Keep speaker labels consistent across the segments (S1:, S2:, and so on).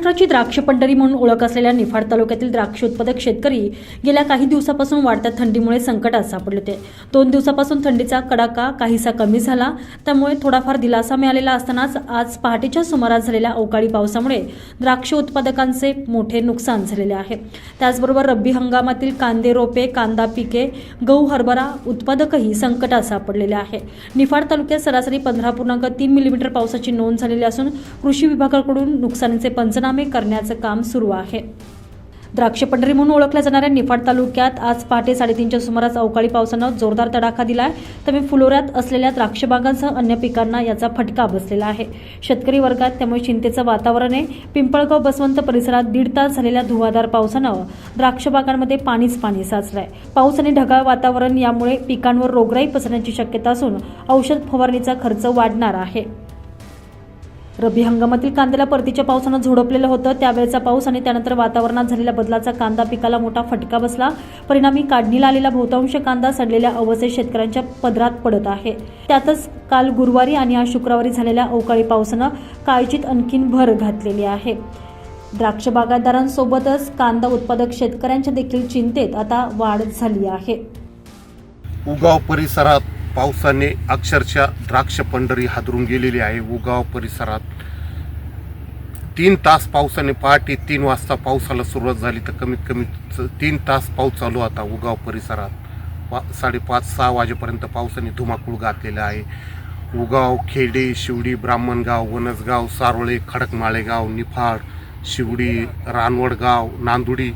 S1: महाराष्ट्राची द्राक्ष पंढरी म्हणून ओळख असलेल्या निफाड तालुक्यातील द्राक्ष उत्पादक शेतकरी गेल्या काही दिवसापासून वाढत्या थंडीमुळे संकटात सापडले होते. दोन दिवसापासून थंडीचा कडाका काहीसा कमी झाला. त्यामुळे थोडाफार दिलासा मिळालेला असतानाच आज पहाटेच्या सुमारास झालेल्या अवकाळी पावसामुळे द्राक्ष उत्पादकांचे मोठे नुकसान झालेले आहे. त्याचबरोबर रब्बी हंगामातील कांदे रोपे कांदा पिके गहू हरभरा उत्पादकही संकटात सापडलेले आहे. निफाड तालुक्यात सरासरी पंधरा पूर्णांक तीन मिलीमीटर पावसाची नोंद झालेली असून कृषी विभागाकडून नुकसानीचे पंचनामे करण्याचं काम सुरू आहे. द्राक्ष पंढरी म्हणून ओळखल्या जाणाऱ्या निफाड तालुक्यात आज पहाटे साडेतीनच्या सुमारास अवकाळी पावसानं जोरदार तडाखा दिला आहे. त्यामुळे फुलोऱ्यात असलेल्या द्राक्षबागांसह अन्य पिकांना याचा फटका बसलेला आहे. शेतकरी वर्गात त्यामुळे चिंतेचं वातावरण आहे. पिंपळगाव बसवंत परिसरात दीड तास झालेल्या धुवाधार पावसानं द्राक्षबागांमध्ये पाणीच पाणी साचलं आहे पाऊस आणि ढगाळ वातावरण यामुळे पिकांवर रोगराई पसरण्याची शक्यता असून औषध फवारणीचा खर्च वाढणार आहे. रब्बी हंगामातील कांद्याला परतीच्या पावसानं झोडपलेलं होतं. त्यावेळेचा पाऊस आणि त्यानंतर वातावरणात झालेल्या बदलाचा कांदा पिकाला मोठा फटका बसला. परिणामी काढणीला आलेला बहुतांश कांदा सडलेल्या अवस्थेत शेतकऱ्यांच्या पदरात पडत आहे. त्यातच काल गुरुवारी आणि आज शुक्रवारी झालेल्या अवकाळी पावसानं काळजीत आणखीन भर घातलेली आहे. द्राक्ष बागायतदारांसोबतच कांदा उत्पादक शेतकऱ्यांच्या देखील चिंतेत आता वाढ झाली आहे.
S2: उगाव परिसरात पावसाने अक्षरशः द्राक्ष पंढरी हादरून गेलेली आहे. उगाव परिसरात तीन तास पावसाने पहाटे तीन वाजता पावसाला सुरुवात झाली. तर कमीत कमी तीन तास पाऊस चालू होता उगाव परिसरात. पा साडेपाच सहा वाजेपर्यंत पावसाने धुमाकूळ घातलेला आहे. उगाव खेडे शिवडी ब्राह्मणगाव वनसगाव सारोळे खडकमाळेगाव निफाड शिवडी रानवडगाव नांदुडी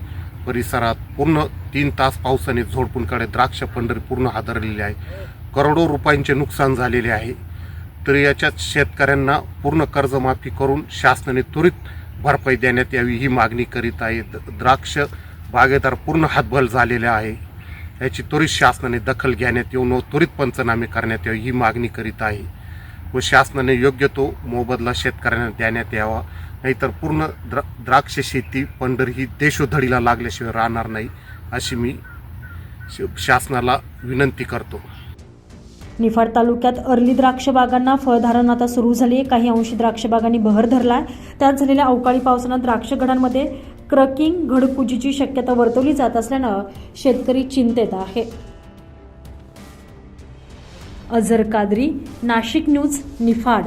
S2: परिसरात पूर्ण तीन तास पावसाने झोडपूनकडे द्राक्ष पंढरी पूर्ण हादरलेली आहे. करोडो रुपयांचे नुकसान झालेले आहे. तर याच्यात शेतकऱ्यांना पूर्ण कर्जमाफी करून शासनाने त्वरित भरपाई देण्यात यावी ही मागणी करीत आहे. द- द्राक्ष बागेदार पूर्ण हातबल झालेले आहे. याची त्वरित शासनाने दखल घेण्यात येऊन व त्वरित पंचनामे करण्यात यावी ही मागणी करीत आहे. व शासनाने योग्य तो मोबदला शेतकऱ्यांना देण्यात यावा. नाहीतर पूर्ण द्रा द्राक्ष शेती पंढर ही देशोधडीला लागल्याशिवाय राहणार नाही अशी मी श- शासनाला विनंती करतो.
S1: निफाड तालुक्यात अर्ली द्राक्ष बागांना फळधारण आता सुरू झाली आहे. काही अंशी द्राक्ष बागांनी बहर आहे त्यात झालेल्या अवकाळी पावसानं द्राक्ष घडांमध्ये क्रकिंग घडकुजीची शक्यता वर्तवली जात असल्यानं शेतकरी चिंतेत आहे. अझर कादरी नाशिक न्यूज निफाड.